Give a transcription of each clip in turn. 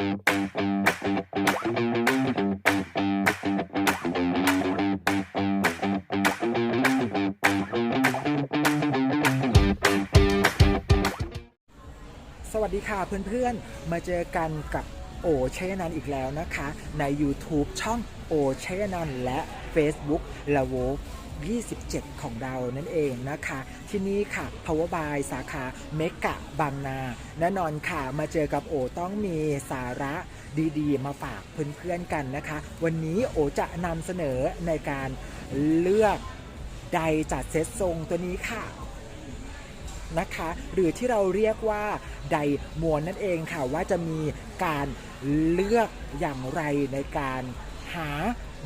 สวัสดีค่ะเพื่อนๆ มาเจอกันกับโอเชยนันอีกแล้วนะคะ ใน YouTube ช่องโอเชยนันและ Facebook ละโว 27 ของเรานั่นเองนะคะ ที่นี่ค่ะ Power by สาขาเมกะบางนาแน่นอนค่ะ มาเจอกับโอต้องมีสาระดีๆ มาฝากเพื่อนๆกันนะคะ วันนี้โอจะนำเสนอในการเลือกไดจัดเซตทรงตัวนี้ค่ะนะคะหรือที่เราเรียกว่าไดมวนนั่นเองค่ะว่าจะมีการเลือกอย่างไรในการหา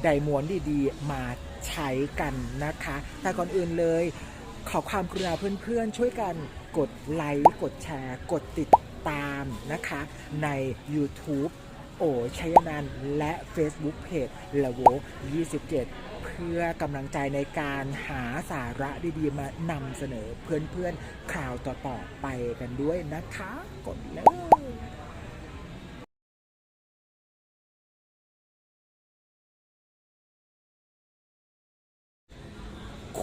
ไดมวนดีๆ มาใช้กันนะคะ แต่ก่อนอื่นเลย ขอความกรุณาเพื่อนๆ ช่วยกันกดไลค์กดแชร์ กดติดตามนะคะ ใน YouTube โอชัยนันและ Facebook Page ละโว27 เพื่อกำลังใจในการหาสาระดีๆ มานำเสนอเพื่อนๆคราวต่อๆไปกันด้วยนะคะ กดเลย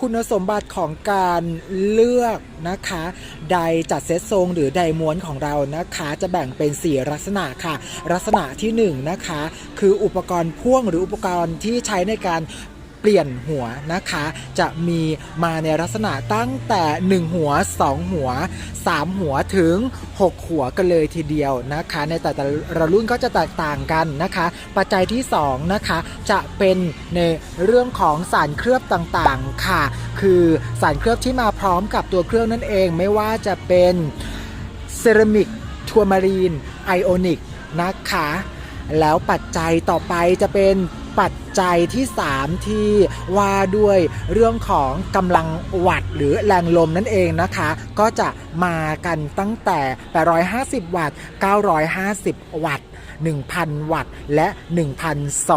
คุณสมบัติของการเลือกนะคะไดจัดเซตทรงหรือไดม้วนของเรานะคะ จะแบ่งเป็น 4 ลักษณะค่ะ ลักษณะที่1นะคะคืออุปกรณ์พ่วงหรืออุปกรณ์ที่ใช้ในการ เปลี่ยนหัวนะคะ จะมีมาในลักษณะตั้งแต่ 1 หัว 2 หัว 3 หัวถึง 6 หัวกันเลยทีเดียวนะคะ ในแต่ละรุ่นก็จะแตกต่างกันนะคะ ปัจจัยที่ 2 นะคะ จะเป็นในเรื่องของสารเคลือบต่างๆค่ะ คือสารเคลือบที่มาพร้อมกับตัวเครื่องนั่นเอง ไม่ว่าจะเป็นเซรามิกทัวมารีนไอโอนิกนะคะ แล้วปัจจัยต่อไปจะเป็น ปัจจัยที่ 3 ที่ว่าด้วยเรื่องของกำลังวัตหรือแรงลมนั่นเองนะคะ ก็จะมากันตั้งแต่ 850 วัตต์ 950 วัตต์ 1,000 วัตต์ และ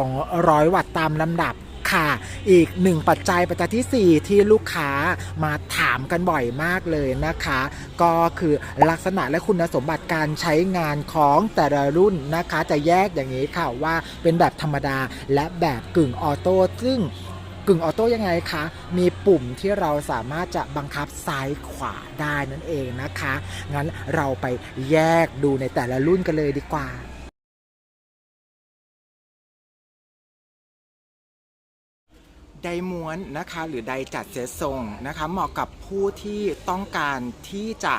1,200 วัตต์ตามลำดับ ค่ะ อีกหนึ่งปัจจัยปัจจัยทีสี่ 4 ที่ลูกค้ามาถามกันบ่อยมากเลยนะคะ ก็คือลักษณะและคุณสมบัติการใช้งานของแต่ละรุ่นนะคะ จะแยกอย่างนี้ค่ะว่าเป็นแบบธรรมดาและแบบกึ่งออโต้ซึ่งกึ่งออโต้ยังไงคะ มีปุ่มที่เราสามารถจะบังคับซ้ายขวาได้นั่นเองนะคะ งั้นเราไปแยกดูในแต่ละรุ่นกันเลยดีกว่า ไดม้วนนะคะ หรือไดจัดเซตทรงนะคะ เหมาะกับผู้ที่ต้องการที่จะ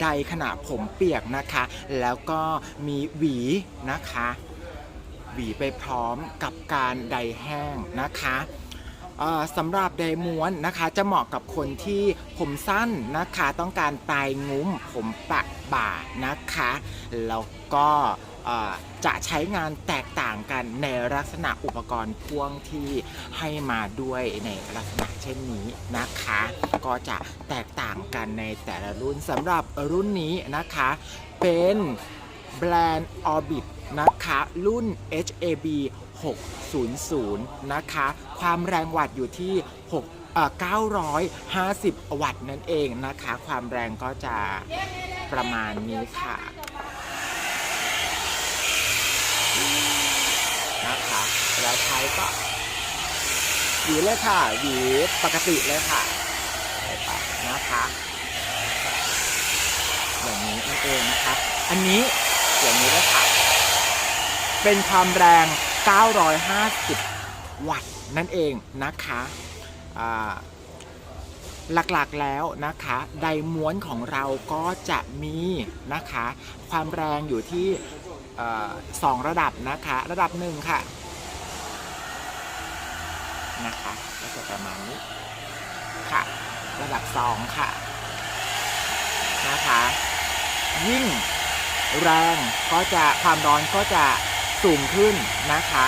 ไดขณะผมเปียกนะคะ แล้วก็มีหวีนะคะ หวีไปพร้อมกับการไดแห้งนะคะสำหรับไดม้วนนะคะจะเหมาะกับคนที่ผมสั้นนะคะ ต้องการปลายงุ้มผมปะบ่านะคะ แล้วก็ จะใช้งานแตกต่างกันในลักษณะอุปกรณ์พ่วงที่ให้มาด้วยในลักษณะเช่นนี้นะคะ ก็จะแตกต่างกันในแต่ละรุ่นสำหรับรุ่นนี้นะคะ เป็นแบรนด์ Orbit นะคะ รุ่น HAB 600 นะคะ ความแรงวัตต์อยู่ที่6เอ่อ950 วัตต์นั่นเองนะคะ ความแรงก็จะประมาณนี้ค่ะ นะคะแล้วใช้ก็หวีเลยค่ะหวีปกติเลยค่ะไปนะคะอย่างนี้นั่นเองนะคะอันนี้อย่างนี้เลยค่ะ เป็นความแรง 950 วัตต์นั่นเองนะคะอ่าหลักๆแล้วนะคะไดม้วนของเราก็จะมีนะคะ ความแรงอยู่ที่สองระดับนะคะ ระดับหนึ่งค่ะ นะคะก็จะประมาณนี้ค่ะ ระดับสองค่ะนะคะ ยิ่งแรงก็จะความร้อนก็จะสูงขึ้นนะคะ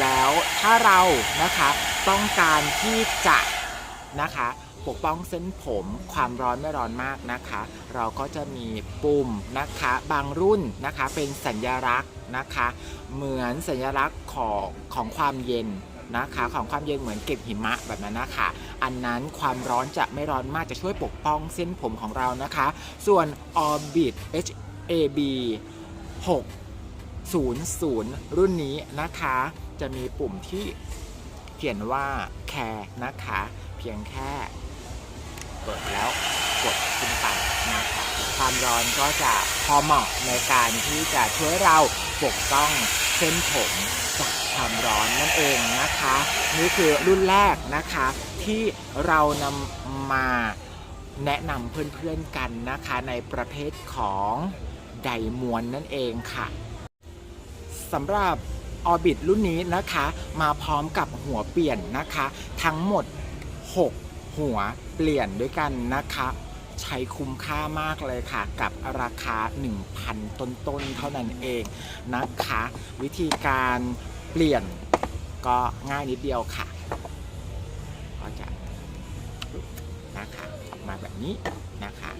แล้วถ้าเรานะคะต้องการที่จะนะคะปกป้องเส้นผมความร้อนไม่ร้อนมากนะคะ เราก็จะมีปุ่มนะคะบางรุ่นนะคะเป็นสัญลักษณ์นะคะ เหมือนสัญลักษณ์ของของความเย็น นะคะของความเย็นเหมือนเก็บหิมะแบบนั้นนะคะ อันนั้นความร้อนจะไม่ร้อนมากจะช่วยปกป้องเส้นผมของเรานะคะ ส่วน Orbit HAB 6 00 รุ่นนี้นะคะ จะมีปุ่มที่เขียนว่าแคร์นะคะ เพียงแค่กดแล้วกดขึ้นไปนะคะความร้อนก็จะพอเหมาะในการที่จะช่วยเราปกป้องเส้นผม จากความร้อนนั่นเองนะคะ นี่คือรุ่นแรกนะคะที่เรานำมาแนะนำเพื่อนๆกันนะคะในประเภทของไดมวนนั่นเองค่ะสำหรับออบิทรุ่นนี้นะคะมาพร้อมกับหัวเปลี่ยนนะคะ ทั้งหมด 6 หัวเปลี่ยนด้วยกันนะคะ ใช้คุ้มค่ามากเลยค่ะ กับราคา 1,000 ต้นๆ เท่านั้นเองนะคะ วิธีการเปลี่ยนก็ง่ายนิดเดียวค่ะ ก็จะนะคะออกมาแบบนี้นะคะ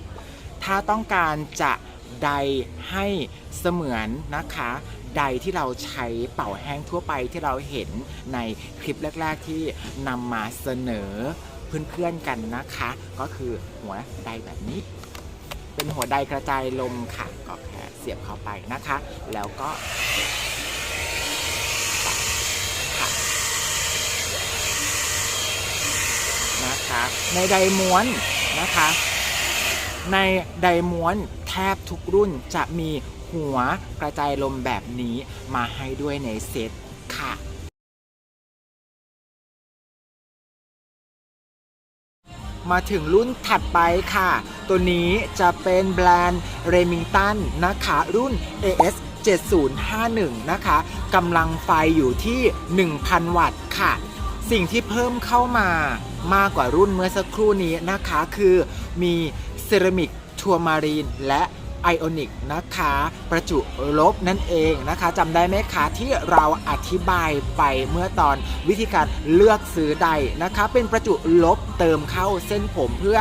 ถ้าต้องการจะใดให้เสมือนนะคะใดที่เราใช้เป่าแห้งทั่วไปที่เราเห็นในคลิปแรก ๆ ที่นำมาเสนอ เพื่อนๆกันนะคะ ก็คือหัวใดแบบนี้ เป็นหัวใดกระจายลมค่ะก็แค่เสียบเข้าไปนะคะ แล้วก็ค่ะนะคะในไดม้วนนะคะ ในไดม้วนแทบทุกรุ่นจะมีหัวกระจายลมแบบนี้มาให้ด้วยในเซตค่ะ มาถึงรุ่นถัดไปค่ะ ตัวนี้จะเป็นแบรนด์เรมิงตันนะคะรุ่น AS 7051 นะคะกำลังไฟอยู่ที่ 1,000 วัตต์ค่ะ สิ่งที่เพิ่มเข้ามามากกว่ารุ่นเมื่อสักครู่นี้นะคะ คือมีเซรามิกทัวมารีนและ ไอออนิกนะคะ ประจุลบนั่นเองนะคะจำได้ไหมคะที่เราอธิบายไปเมื่อตอนวิธีการเลือกซื้อใดนะคะ เป็นประจุลบเติมเข้าเส้นผมเพื่อ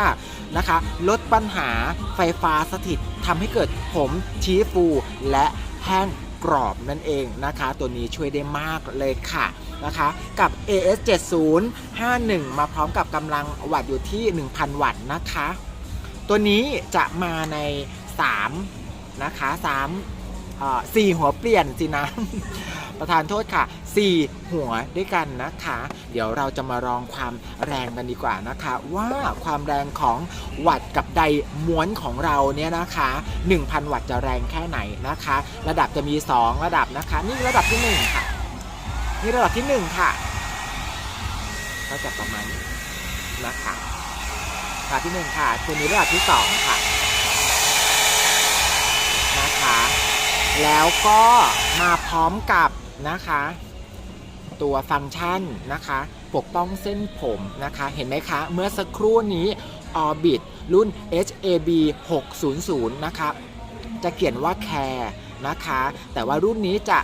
นะคะ ลดปัญหาไฟฟ้าสถิตทำให้เกิดผมชี้ฟูและแห้งกรอบนั่นเองนะคะ ตัวนี้ช่วยได้มากเลยค่ะนะคะ กับ AS 7051มาพร้อมกับกำลังวัตต์อยู่ที่ 1,000 วัตต์นะคะ ตัวนี้จะมาใน 3 นะคะ3เอ่อ4หัวเปลี่ยนสินะ ประธานโทษค่ะ 4 หัวด้วยกันนะคะ เดี๋ยวเราจะมาลองความแรงกันดีกว่านะคะ ว่าความแรงของวัตกับไดม้วนของเราเนี่ยนะคะ 1,000 วัตต์จะแรงแค่ไหนนะคะ ระดับจะมี 2 ระดับนะคะ นี่ระดับที่ 1 ค่ะ นี่ระดับที่ 1 ค่ะก็จะประมาณนี้นะคะระดับที่ 1 ค่ะตัวนี้ระดับที่ 2 ค่ะ นะคะ แล้วก็มาพร้อมกับนะคะ ตัวฟังก์ชันนะคะ ปกป้องเส้นผมนะคะ เห็นไหมคะ เมื่อสักครู่นี้ Orbit รุ่น HAB 600 นะคะ จะเขียนว่า Care นะคะ แต่ว่ารุ่นนี้จะ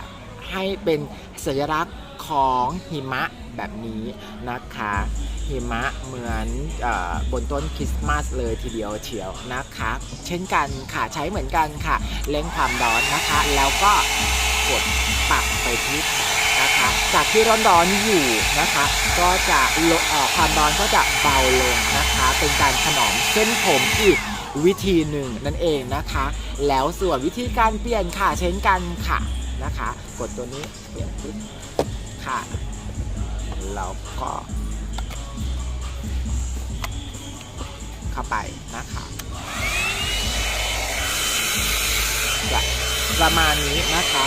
ให้เป็นสัญลักษณ์ของหิมะ แบบนี้นะคะหิมะเหมือนอบนต้นคริสต์มาสเลยทีเดียวเฉียวนะคะ เช่นกันค่ะใช้เหมือนกันค่ะเร่งความร้อนนะคะ แล้วก็กดปรับไปที่นะคะ จากที่ร้อนๆอยู่นะคะ ก็จะลดความร้อนก็จะเบาลงนะคะ เป็นการถนอมเส้นผมอีกวิธีหนึ่งนั่นเองนะคะ แล้วส่วนวิธีการเปลี่ยนค่ะเช่นกันค่ะนะคะ กดตัวนี้เปลี่ยนปุ๊บค่ะ แล้วก็เข้าไปนะคะประมาณนี้นะคะ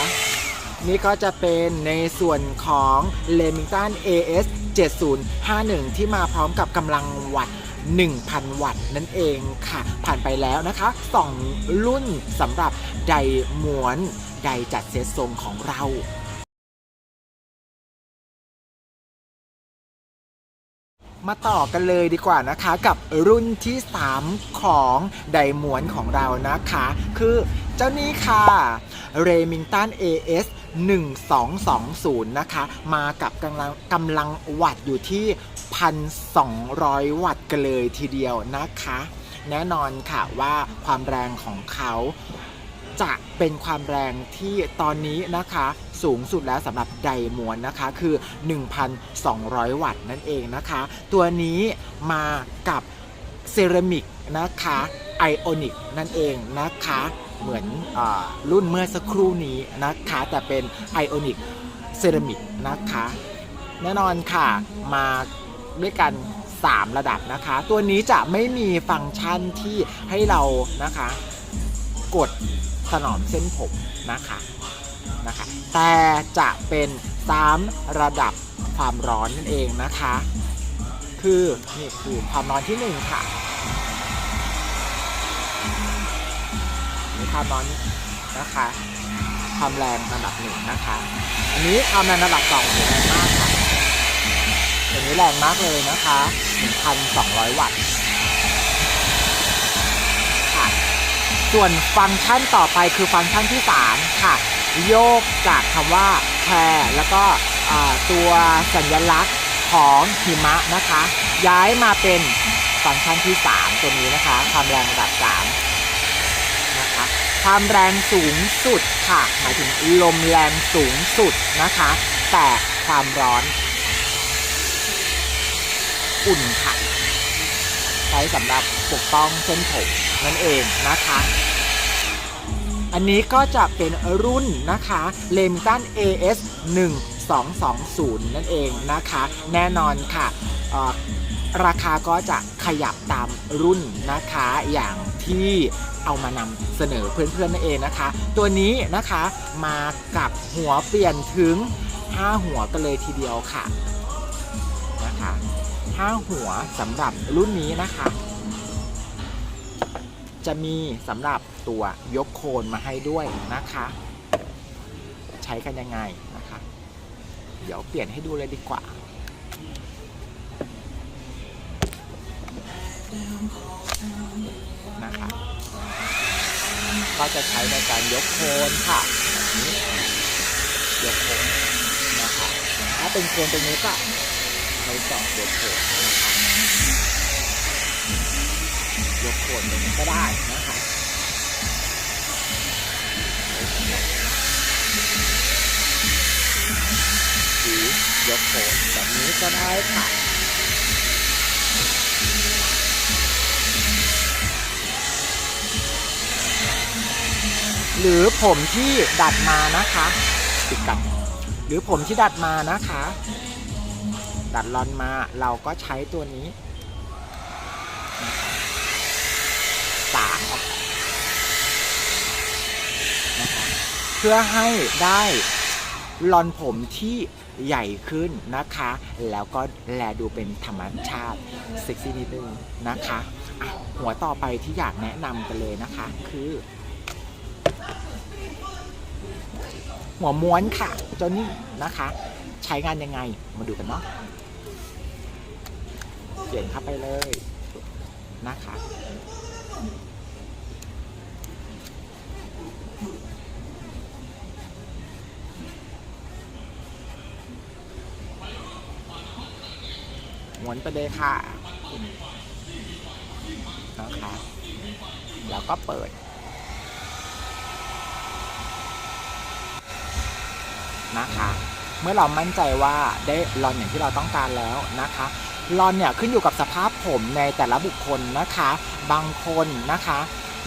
นี่ก็จะเป็นในส่วนของ Remington AS 7051 ที่มาพร้อมกับกำลังวัตต์1,000 วัตต์นั่นเองค่ะ ผ่านไปแล้วนะคะ 2 รุ่นสำหรับไดม้วนไดจัดเซตทรงของเรา มาต่อกันเลยดีกว่านะคะกับรุ่นที่ 3 ของไดมวนของเรานะคะ คือเจ้านี้ค่ะ Remington AS 1220 นะคะ มากับกำลังกำลังวัตต์อยู่ที่ 1,200 วัตต์กันเลยทีเดียวนะคะ แน่นอนค่ะว่าความแรงของเขา จะเป็นความแรงที่ตอนนี้นะคะสูงสุดแล้วสำหรับไดมวนนะคะคือ 1,200 วัตต์นั่นเองนะคะ ตัวนี้มากับเซรามิกนะคะไอออนิกนั่นเองนะคะเหมือนอรุ่นเมื่อสักครู่นี้นะคะ แต่เป็นไอออนิกเซรามิกนะคะ แน่นอนค่ะมาด้วยกัน 3 ระดับนะคะ ตัวนี้จะไม่มีฟังก์ชันที่ให้เรานะคะ กด ถนอมเส้นผมนะคะนะคะแต่จะเป็น 3 ระดับความร้อนนั่นเองนะคะ คือนี่คือความร้อนที่ 1 ค่ะนี่ความร้อนนะคะความแรงระดับหนึ่งนะคะ อันนี้ความแรงระดับสองแรงมากค่ะตัวนี้แรงมากเลยนะคะ 1,200 วัตต์ค่ะ ส่วนฟังก์ชันต่อไปคือฟังก์ชันที่ 3 ค่ะ โยกจากคำว่าแพรแล้วก็ตัวสัญลักษณ์ของหิมะนะคะ ย้ายมาเป็นฟังก์ชันที่ 3 ตัวนี้นะคะ ความแรงระดับ 3 นะคะ ความแรงสูงสุดค่ะ หมายถึงลมแรงสูงสุดนะคะ แต่ความร้อนอุ่นค่ะ ใช้สำหรับปกป้องเส้นผม นั่นเองนะคะ อันนี้ก็จะเป็นรุ่นนะคะเลมตัน AS 1220 นั่นเองนะคะ แน่นอนค่ะราคาก็จะขยับตามรุ่นนะคะอย่างที่เอามานำเสนอเพื่อนๆนั่นเองนะคะ ตัวนี้นะคะมากับหัวเปลี่ยนถึง 5 หัวกันเลยทีเดียวค่ะนะคะ5หัวสำหรับรุ่นนี้นะคะ จะมีสำหรับตัวยกโคนมาให้ด้วยนะคะ ใช้กันยังไงนะคะ เดี๋ยวเปลี่ยนให้ดูเลยดีกว่า นะคะ ก็จะใช้ในการยกโคนค่ะยกโคนนะคะ ถ้าเป็นโคนตรงนี้ก็ใช้สองยกโคนนะคะ ยกโคนตรงก็ได้นะคะหรือยกโคนแบบนี้ก็ได้ค่ะหรือผมที่ดัดมานะคะติดกันหรือผมที่ดัดมานะคะ ดัดลอนมาเราก็ใช้ตัวนี้ สามออกนะครับ เพื่อให้ได้ลอนผมที่ใหญ่ขึ้นนะคะ แล้วก็แลดูเป็นธรรมชาติเซ็กซี่นิดนึงนะคะอะหัวต่อไปที่อยากแนะนำกันเลยนะคะ คือ หัวม้วนค่ะเจ้านี่นะคะ ใช้งานยังไงมาดูกันเนาะเปลี่ยนเข้าไปเลยนะคะ หมุนไปเลยค่ะนะคะแล้วก็เปิด นะคะ เมื่อเรามั่นใจว่าได้ลอนอย่างที่เราต้องการแล้วนะคะลอนเนี่ยขึ้นอยู่กับสภาพผมในแต่ละบุคคลนะคะ บางคนนะคะ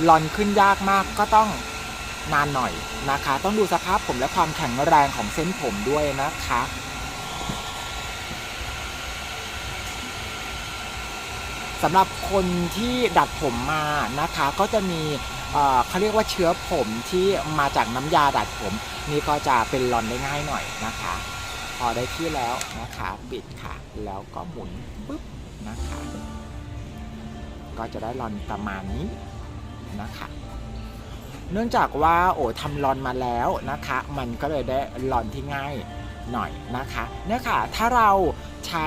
ลอนขึ้นยากมากก็ต้องนานหน่อยนะคะ ต้องดูสภาพผมและความแข็งแรงของเส้นผมด้วยนะคะ สำหรับคนที่ดัดผมมานะคะ ก็จะมีเขาเรียกว่าเชื้อผมที่มาจากน้ำยาดัดผม นี่ก็จะเป็นรอนได้ง่ายหน่อยนะคะ พอได้ที่แล้วนะคะปิดค่ะ แล้วก็หมุนปุ๊บนะคะ ก็จะได้รอนประมาณนี้นะคะเนื่องจากว่าโอ้ทำรอนมาแล้วนะคะ มันก็เลยได้รอนที่ง่ายหน่อยนะคะเนี่ยค่ะถ้าเราใช้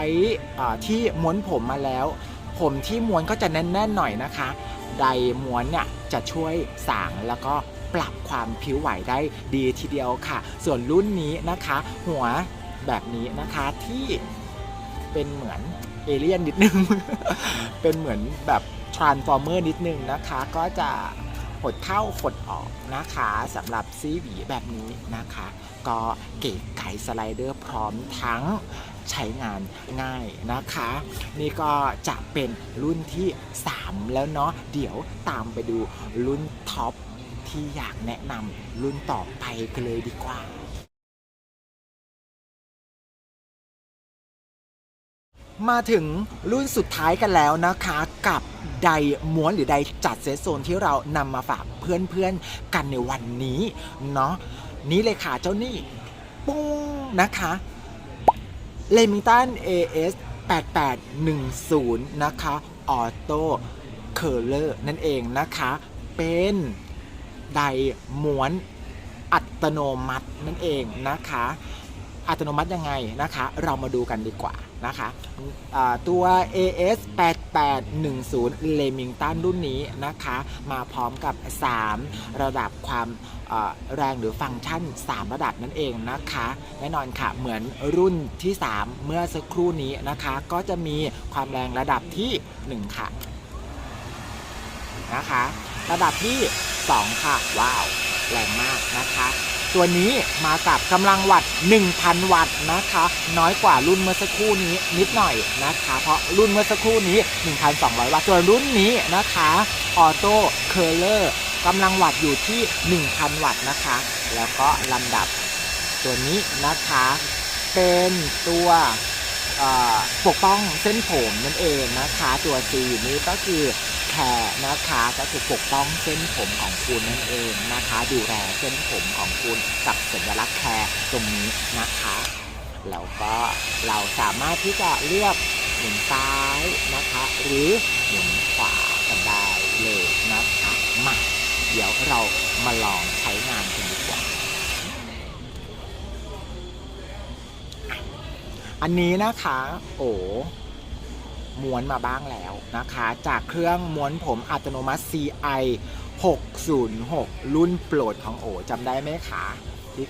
ที่ม้วนผมมาแล้ว ผมที่ม้วนก็จะแน่นๆหน่อยนะคะไดม้วนเนี่ยจะช่วยสางแล้วก็ปรับความผิวไหวได้ดีทีเดียวค่ะ ส่วนรุ่นนี้นะคะ หัวแบบนี้นะคะที่เป็นเหมือนเอเลี่ยนนิดนึง เป็นเหมือนแบบทรานส์ฟอร์เมอร์นิดนึงนะคะ ก็จะหดเข้าหดออกนะคะสำหรับซีหวีแบบนี้นะคะ ก็เก๋ไก่สไลเดอร์พร้อมทั้ง ใช้งานง่ายนะคะ นี่ก็จะเป็นรุ่นที่ 3 แล้วเนาะเดี๋ยวตามไปดูรุ่นท็อปที่อยากแนะนำรุ่นต่อไปกันเลยดีกว่ามาถึงรุ่นสุดท้ายกันแล้วนะคะกับไดม้วนหรือไดจัดเซตโซนที่เรานำมาฝากเพื่อนๆกันในวันนี้เนาะนี่เลยค่ะเจ้านี่ปุ้งนะคะ เลมิงตัน AS 8810 นะคะ ออโต้เคอร์เลอร์นั่นเองนะคะ เป็นไดม้วนอัตโนมัตินั่นเองนะคะ อัตโนมัติยังไงนะคะ เรามาดูกันดีกว่านะคะอ่าตัว AS 8810 Remington รุ่นนี้นะคะ มาพร้อมกับ 3 ระดับความ แรงหรือฟังก์ชัน 3 ระดับนั่นเองนะคะ แน่นอนค่ะ เหมือนรุ่นที่ 3 เมื่อสักครู่นี้นะคะ ก็จะมีความแรงระดับที่ 1 ค่ะนะคะ ระดับที่ 2 ค่ะ ว้าว แรงมากนะคะตัวนี้มากับกำลังวัตต์1,000 วัตต์นะคะ น้อยกว่ารุ่นเมื่อสักครู่นี้นิดหน่อยนะคะ เพราะรุ่นเมื่อสักครู่นี้ 1,200 วัตต์ส่วนรุ่นนี้นะคะออโต้เคอร์เลอร์ กำลังวัตต์อยู่ที่ 1,000 วัตต์นะคะ แล้วก็ลำดับตัวนี้นะคะ เป็นตัวปกป้องเส้นผมนั่นเองนะคะ ตัว C นี้ก็คือแคร์นะคะก็คือปกป้องเส้นผมของคุณนั่นเองนะคะ ดูแลเส้นผมของคุณกับสัญลักษณ์แคร์ตรงนี้นะคะแล้วก็เราสามารถที่จะเลือกหมุนซ้ายนะคะ หรือหมุนขวากันได้เลยนะคะมาเดี๋ยวเรามาลองใช้งานกันดีกว่า อันนี้นะคะ โอ้ม้วนมาบ้างแล้วนะคะ จากเครื่องม้วนผมอัตโนมัติ CI 606 รุ่นโปรดของโอจำได้ไหมคะที่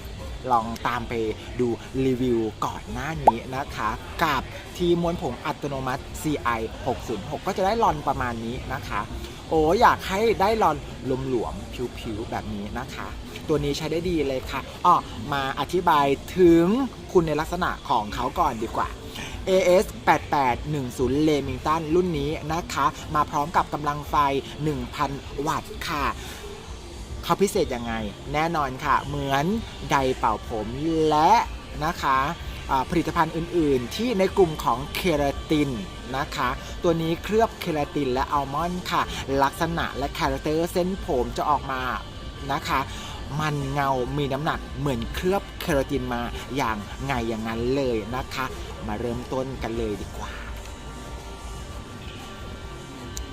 ลองตามไปดูรีวิวก่อนหน้านี้นะคะ กับทีม้วนผมอัตโนมัติ CI 606 ก็จะได้ลอนประมาณนี้นะคะ โอ้อยากให้ได้ลอนหลวมๆผิวๆแบบนี้นะคะ ตัวนี้ใช้ได้ดีเลยค่ะอ้อมาอธิบายถึงคุณในลักษณะของเขาก่อนดีกว่า AS 8810 Remington รุ่นนี้นะคะ มาพร้อมกับกำลังไฟ 1,000 วัตต์ค่ะเขาพิเศษยังไง แน่นอนค่ะ เหมือนไดร์เป่าผมและนะคะผลิตภัณฑ์อื่นๆ ที่ในกลุ่มของเคราติน นะคะ ตัวนี้เคลือบเคราตินและอัลมอนด์ค่ะ ลักษณะและคาแรคเตอร์เส้นผมจะออกมานะคะมันเงา มีน้ำหนัก เหมือนเคลือบเคราตินมาอย่างไงอย่างนั้นเลยนะคะ มาเริ่มต้นกันเลยดีกว่า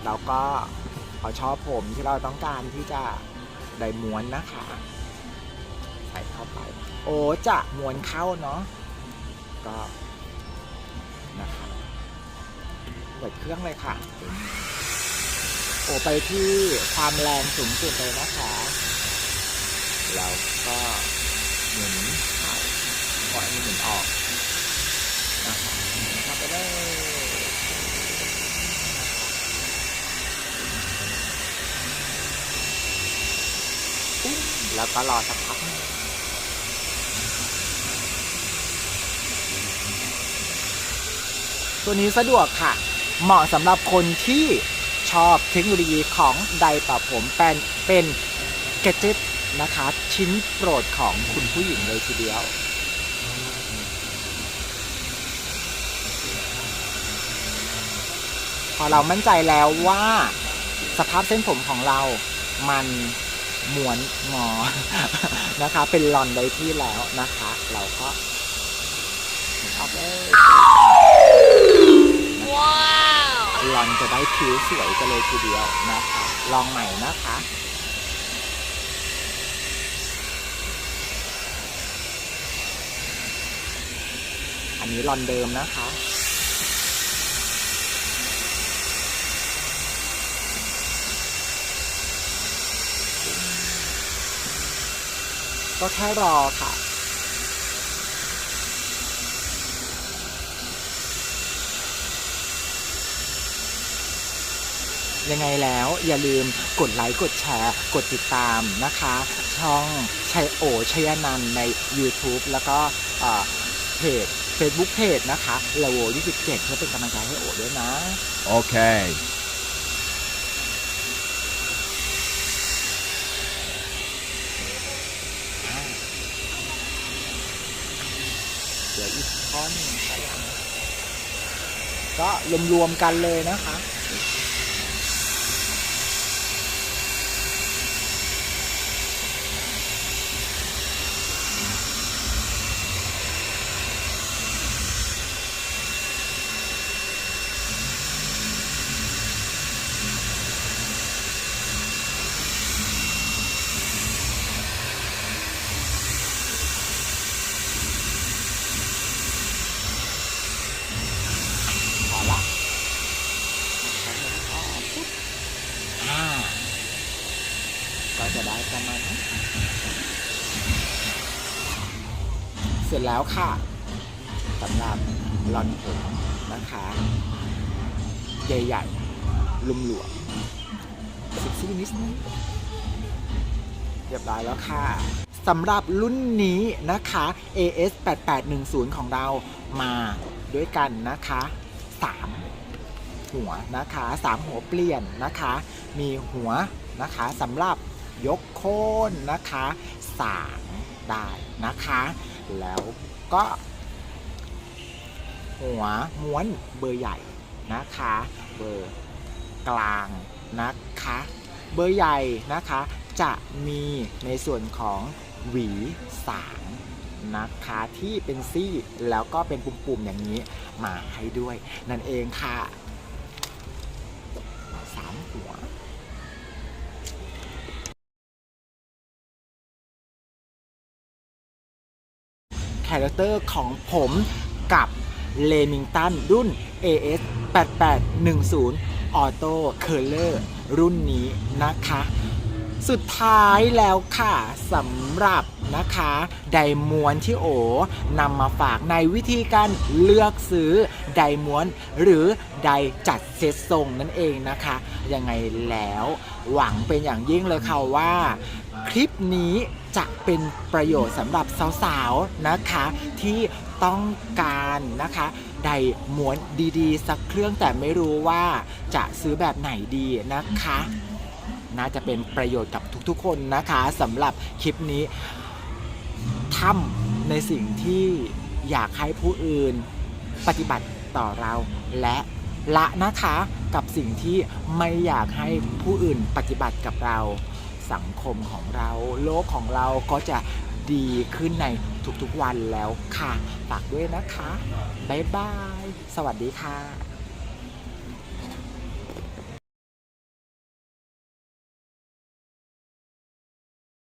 เราก็เอาชอบผมที่เราต้องการที่จะได้ม้วนนะคะ ใส่เข้าไป โอ้จะม้วนเข้าเนาะ ก็นะคะ ปิดเครื่องเลยค่ะ โอ้ไปที่ความแรงสูงสุดเลยนะคะแล้วก็หมุนเข้าปล่อให้หมุนออกนะคะหมุนเข้าไปเลยแล้วก็รอสักพักตัวนี้สะดวกค่ะ เหมาะสำหรับคนที่ชอบเทคโนโลยีของไดร์เป่าผมเป็นเป็นเกจ t นะคะ ชิ้นโปรดของคุณผู้หญิงเลยทีเดียวพอเรามั่นใจแล้วว่า สภาพเส้นผมของเรา มันม้วนงอ นะคะ เป็นหลอนได้ที่แล้วนะคะ เราก็ออกเลย ลอนจะได้ผิวสวยกันเลยทีเดียวนะคะ ลองใหม่นะคะอันนี้ลอนเดิมนะคะ ก็แค่รอค่ะ ยังไงแล้วอย่าลืมกดไลค์กดแชร์ กดติดตามนะคะ ช่องชัยโอชัยนันใน YouTube แล้วก็เพจ Facebook เพจนะคะเลโว27เพื่อเป็นกำลังใจให้โอด้วยนะ โอเคเดี๋ยกข้อก็รวมๆกันเลยนะคะ แล้วค่ะสำหรับลอนผมนะคะใหญ่ๆลุมหลวมๆซิกซี่นิดนึงเรียบร้อยแล้วค่ะสำหรับรุ่นนี้นะคะ AS 8810 ของเรามาด้วยกันนะคะ 3 หัวนะคะ 3 หัวเปลี่ยนนะคะ มีหัวนะคะสำหรับยกโค่นนะคะสางได้นะคะ แล้วก็ หัวม้วนเบอร์ใหญ่นะคะ เบอร์กลางนะคะ เบอร์ใหญ่นะคะ จะมีในส่วนของหวีสางนะคะที่เป็นซี่แล้วก็เป็นปุ่มๆอย่างนี้มาให้ด้วย นั่นเองค่ะาแรคเตอร์ของผมกับเลมิงตันรุ่น AS 8810 Auto Curler รุ่นนี้นะคะ สุดท้ายแล้วค่ะสำหรับนะคะไดม้วนที่โอนำมาฝากในวิธีการเลือกซื้อไดม้วน หรือไดจัดเซตทรงนั่นเองนะคะ ยังไงแล้วหวังเป็นอย่างยิ่งเลยค่ะว่า คลิปนี้ จะเป็นประโยชน์สำหรับสาวๆนะคะที่ต้องการนะคะไดม้วนดีๆ สักเครื่องแต่ไม่รู้ว่าจะซื้อแบบไหนดีนะคะ น่าจะเป็นประโยชน์กับทุกๆคนนะคะสำหรับคลิปนี้ทำในสิ่งที่อยากให้ผู้อื่นปฏิบัติต่อเราและละนะคะกับสิ่งที่ไม่อยากให้ผู้อื่นปฏิบัติกับเรา สังคมของเรา โลกของเราก็จะดีขึ้นในทุกๆวันแล้วค่ะฝากด้วยนะคะ บ๊ายบาย สวัสดีค่ะ